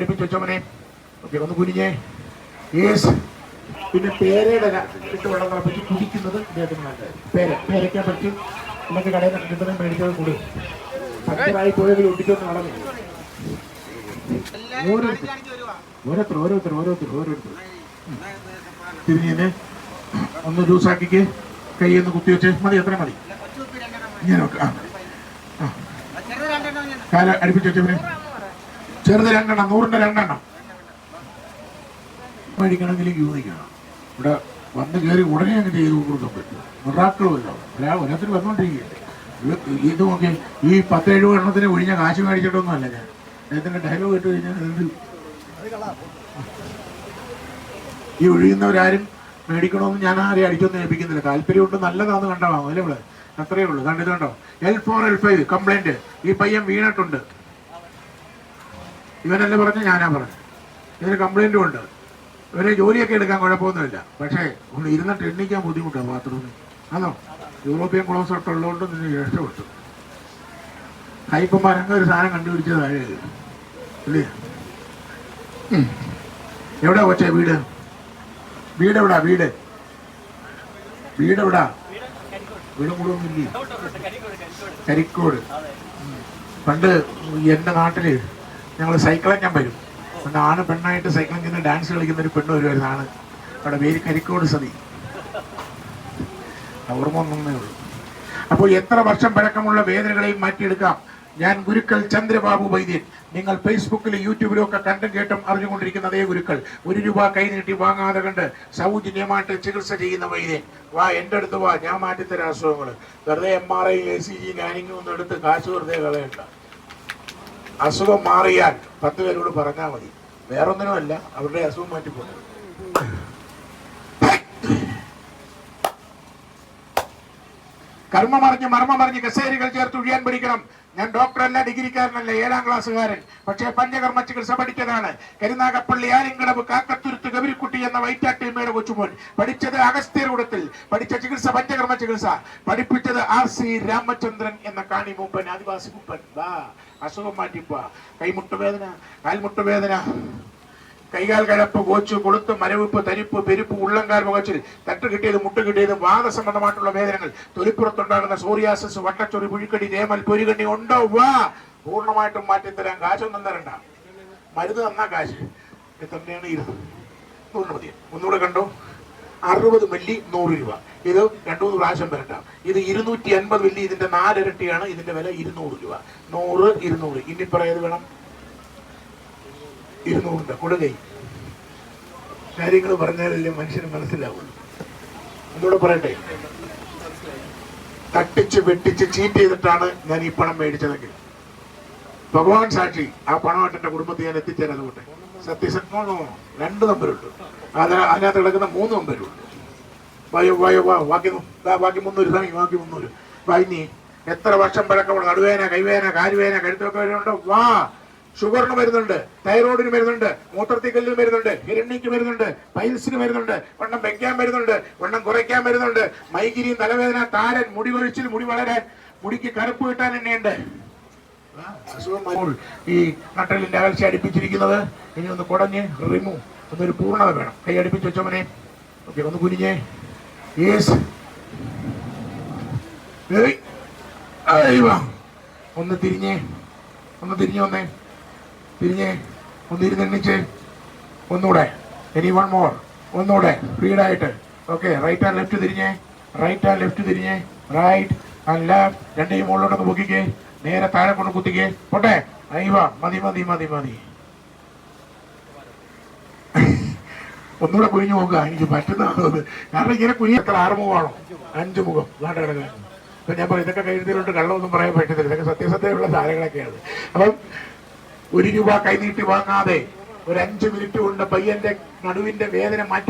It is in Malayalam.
ഓക്കെ ഒന്ന് കുനിഞ്ഞേ. യേസ്. പിന്നെ പേരയുടെ ഇട്ട് വെള്ളം തിളപ്പിച്ച് കുടിക്കുന്നത് ഇദ്ദേഹത്തിന് നല്ലത്. പേര പേരയ്ക്കാൻ പറ്റും. നമുക്ക് കടയിൽ നിന്ന് കിട്ടുന്നത് മേടിച്ചത് കൂടി. ഭക്തരായി പോയെങ്കിൽ ഒട്ടിച്ചൊന്ന് നടന്നു ഓരോരുത്തർ. ഓരോരുത്തർ ഓരോരുത്തർ ഓരോരുത്തർ ഓരോരുത്തർ. തിരിഞ്ഞിനെ. ഒന്ന് ജ്യൂസാക്കിക്ക് കൈ ഒന്ന് കുത്തി വെച്ച്. മതി എത്ര മതി. ഇങ്ങനെ. ആ കാല അടുപ്പിച്ച് വെച്ചവനെ. ചെറുത് രണ്ടെണ്ണം നൂറിന്റെ രണ്ടെണ്ണം. മേടിക്കണമെങ്കിൽ ക്യൂ ഇവിടെ വന്ന് കയറി ഉടനെ അങ്ങ് ചെയ്ത് കൊടുക്കാൻ പറ്റും. മിറാക്കളുമല്ലോ ഒരാ ഓരോരുത്തർ വന്നുകൊണ്ടിരിക്കുകയല്ലേ ഇത് നോക്കി ഈ പത്ത് എഴുപത് എണ്ണത്തിന് ഒഴിഞ്ഞ കാശ് മേടിച്ചിട്ടൊന്നും അല്ല ഞാൻ. അദ്ദേഹത്തിന്റെ ഡയലോഗ് കേട്ട് കഴിഞ്ഞാൽ ഈ ഒഴിയുന്നവരാരും മേടിക്കണമെന്ന് ഞാൻ ആരെയും അടിച്ചൊന്നും ഏൽപ്പിക്കുന്നില്ല. താല്പര്യമുണ്ട് നല്ലതാന്ന് കണ്ടാ വാങ്ങും അല്ലേ ഇവിടെ? അത്രയേ ഉള്ളൂ. കണ്ടിട്ടുണ്ടോ കണ്ടോ? L four L five complaint ഈ പയ്യൻ വീണിട്ടുണ്ട്. ഇവനല്ലേ പറഞ്ഞ ഞാനാ പറഞ്ഞു ഇതിന് കംപ്ലൈന്റും ഉണ്ട്. ഇവരെ ജോലിയൊക്കെ എടുക്കാൻ കുഴപ്പമൊന്നുമില്ല. പക്ഷേ ഒന്ന് ഇരുന്നിട്ട് എണ്ണിക്കാൻ ബുദ്ധിമുട്ടാ ബാത്റൂമിൽ അതോ യൂറോപ്യൻ ക്ലോസ് ഒക്കെ ഉള്ളതുകൊണ്ട് നിന്നെ രക്ഷപ്പെട്ടു. കയ്പന്മാർ അങ്ങനെ ഒരു സാധനം കണ്ടുപിടിച്ചതായ ഇല്ലേ? എവിടെ കൊച്ചേ വീട്? വീട്? എവിടാ വീട് വീട് എവിടാ വീട് മുഴുവൻ കരിക്കോട്. പണ്ട് എന്റെ നാട്ടിൽ ഞങ്ങൾ സൈക്കിളക്കാൻ വരും. പണ്ട് ആണ് പെണ്ണായിട്ട് സൈക്കിളിൽ ചെന്ന് ഡാൻസ് കളിക്കുന്ന ഒരു പെണ്ണ് വരുമായിരുന്നു ആണ് അവിടെ പേര് കരിക്കോട് സതി. ഓർമ്മ ഒന്നേ ഉള്ളൂ. അപ്പോൾ എത്ര വർഷം പഴക്കമുള്ള വേദനകളെയും മാറ്റിയെടുക്കാം. ഞാൻ ഗുരുക്കൾ ചന്ദ്രബാബു വൈദ്യൻ. നിങ്ങൾ ഫേസ്ബുക്കിലും യൂട്യൂബിലും ഒക്കെ കണ്ടും കേട്ടും അറിഞ്ഞുകൊണ്ടിരിക്കുന്ന അതേ ഗുരുക്കൾ. ഒരു രൂപ കൈ നീട്ടി വാങ്ങാതെ കണ്ട് സൗജന്യമായിട്ട് ചികിത്സ ചെയ്യുന്ന വൈദ്യൻ. വാ എന്റെ അടുത്ത് വാ ഞാൻ മാറ്റിത്തരാം അസുഖങ്ങൾ വെറുതെ M R I A C G സ്കാനിങ്ങും ഒന്നും എടുത്ത് കാശ് വെറുതെ കളയണ്ട. അസുഖം മാറിയാൽ പത്ത് പേരോട് പറഞ്ഞാൽ മതി. വേറൊന്നിനുമല്ല അവരുടെ അസുഖം മാറ്റിപ്പോകുന്നത് കർമ്മമറിഞ്ഞ് മർമ്മമറിഞ്ഞ് കസേരികൾ ചേർത്ത് ഒഴിയാൻ പഠിക്കണം. ഞാൻ ഡോക്ടറല്ല ഡിഗ്രിക്കാരനല്ല ഏഴാം ക്ലാസ്സുകാരൻ. പക്ഷേ പഞ്ചകർമ്മ ചികിത്സ പഠിച്ചതാണ്. കരുനാഗപ്പള്ളി ആലിങ്കടവ് കാക്കത്തുരുത്ത് ഗവിരിക്കുട്ടി എന്ന വൈറ്റാട്ടിയമ്മയുടെ കൊച്ചുമോൻ. പഠിച്ചത് അഗസ്ത്യർകൂടത്തിൽ പഠിച്ച ചികിത്സ പഞ്ചകർമ്മ ചികിത്സ. പഠിപ്പിച്ചത് ആർ സി രാമചന്ദ്രൻ എന്ന കാണി മൂപ്പൻ ആദിവാസി മൂപ്പൻ. വാ അസുഖം വേദന കൈമുട്ടുവേദന കാൽമുട്ടുവേദന. കൈകാൽ കഴപ്പ് കോച്ചു കൊളുത്ത് മരവിപ്പ് തരിപ്പ് പെരുപ്പ് ഉള്ളങ്കാൽ മുഖച്ചിൽ. തട്ട് കിട്ടിയത് മുട്ട് കിട്ടിയത് വാദസംബന്ധമായിട്ടുള്ള വേദനകൾ. തൊലിപ്പുറത്തുണ്ടാകുന്ന സോറിയാസിസ് വട്ടച്ചൊറി പുഴിക്കടി തേമൽ പൊരികണ്ണി ഉണ്ടോ? വാ പൂർണമായിട്ടും മാറ്റിത്തരാൻ കാശൊന്നും തരണ്ട. മരുന്ന് തന്നാ കാശ്. തന്നെയാണ് ഇത് നൂറ് മതി. ഒന്നുകൂടെ കണ്ടോ? അറുപത് മില്ലി നൂറ് രൂപ. ഇത് രണ്ടു മൂന്ന് പ്രാവശ്യം വരണ്ട. ഇത് ഇരുന്നൂറ്റി അൻപത് മില്ലി ഇതിന്റെ നാലിരട്ടിയാണ്. ഇതിന്റെ വില ഇരുന്നൂറ് രൂപ. നൂറ് ഇരുന്നൂറ്. ഇനി പറയാത് വേണം? ഇരുന്നൂറിന്റെ. കൊടുകൈ കാര്യങ്ങൾ പറഞ്ഞാലല്ലേ മനുഷ്യന് മനസ്സിലാവുള്ളൂ. എന്നോട് പറയട്ടെ? തട്ടിച്ച് വെട്ടിച്ച് ചീറ്റ് ചെയ്തിട്ടാണ് ഞാൻ ഈ പണം മേടിച്ചതെങ്കിൽ. ഭഗവാൻ സാക്ഷി ആ പണമായിട്ട് എന്റെ കുടുംബത്തിൽ ഞാൻ എത്തിച്ചേരാതെ പോട്ടെ? സത്യസത്മോ രണ്ട് നമ്പരുണ്ട്. അതിന് അതിനകത്ത് കിടക്കുന്ന മൂന്ന് നമ്പരുണ്ട്. വയോ വയോ വാ ബാക്കി ബാക്കി മുന്നൂറ് സമയം ബാക്കി മുന്നൂറ്. വൈനി എത്ര വർഷം പഴക്കമുള്ള നടുവേന കൈവേന കാലുവേന കഴുത്തൊക്കെ വരുന്നുണ്ടോ? വാ! ഷുഗറിന് വരുന്നുണ്ട് തൈറോയിഡിന് വരുന്നുണ്ട് മൂത്രത്തിക്കല്ലിന് വരുന്നുണ്ട് ഹിരണ്യക്ക് വരുന്നുണ്ട് പൈൽസിന് വരുന്നുണ്ട് വണ്ണം വെക്കാൻ വരുന്നുണ്ട് വണ്ണം കുറയ്ക്കാൻ വരുന്നുണ്ട് മൈഗിരി തലവേദന താരൻ മുടി കൊഴിച്ചിൽ മുടി വളരാൻ മുടിക്ക് കറുപ്പ് കിട്ടാൻ എന്നെയുണ്ട് ആ, അസുഖം ഈ നട്ടലിന്റെ അകൽച്ച അടുപ്പിച്ചിരിക്കുന്നത്. ഇനി ഒന്ന് കുടഞ്ഞ് റിമൂവ് ഒന്നൊരു പൂർണത വേണം. കൈ അടുപ്പിച്ച് വെച്ചവനെ ഓക്കെ ഒന്ന് കുനിഞ്ഞേ. യേസ് ഒന്ന് തിരിഞ്ഞേ. ഒന്ന് തിരിഞ്ഞു വന്നേ. തിരിഞ്ഞേ. ഒന്ന് ഇരുന്നെണ്ണിച്ച് ഒന്നുകൂടെ എനി വൺ മോർ ഒന്നുകൂടെ ഫ്രീഡായിട്ട് ഓക്കെ റൈറ്റ് ആൻഡ് ലെഫ്റ്റ് തിരിഞ്ഞേ. റൈറ്റ് ആൻഡ് ലെഫ്റ്റ് തിരിഞ്ഞേ. റൈറ്റ് ആൻഡ് ലെഫ്റ്റ് രണ്ടേയും മുകളിലോട്ടൊന്ന് പൊക്കിക്കേ. നേരെ താഴെ കൊണ്ട് കുത്തിക്കേ. പോട്ടെ? അയ്യോ മതി മതി മതി മതി. ഒന്നുകൂടെ കുഴിഞ്ഞു നോക്കുക എനിക്ക് പറ്റുന്ന കാരണം ഇങ്ങനെ കുഞ്ഞി എത്ര ആറ് മുഖമാണോ അഞ്ച് മുഖം. നാട്ടു കിടക്കാൻ അപ്പൊ ഞാൻ പറയും ഇതൊക്കെ കഴുതിയിലോട്ട് കള്ളമൊന്നും പറയാൻ പറ്റത്തില്ല. ഇതൊക്കെ സത്യസത്യമുള്ള സാധനങ്ങളൊക്കെയാണ്. അപ്പം ഒരു രൂപ കൈനീട്ടി വാങ്ങാതെ ഒരു അഞ്ച് മിനിറ്റ് കൊണ്ട് പയ്യന്റെ നടുവിന്റെ വേദന മാറ്റി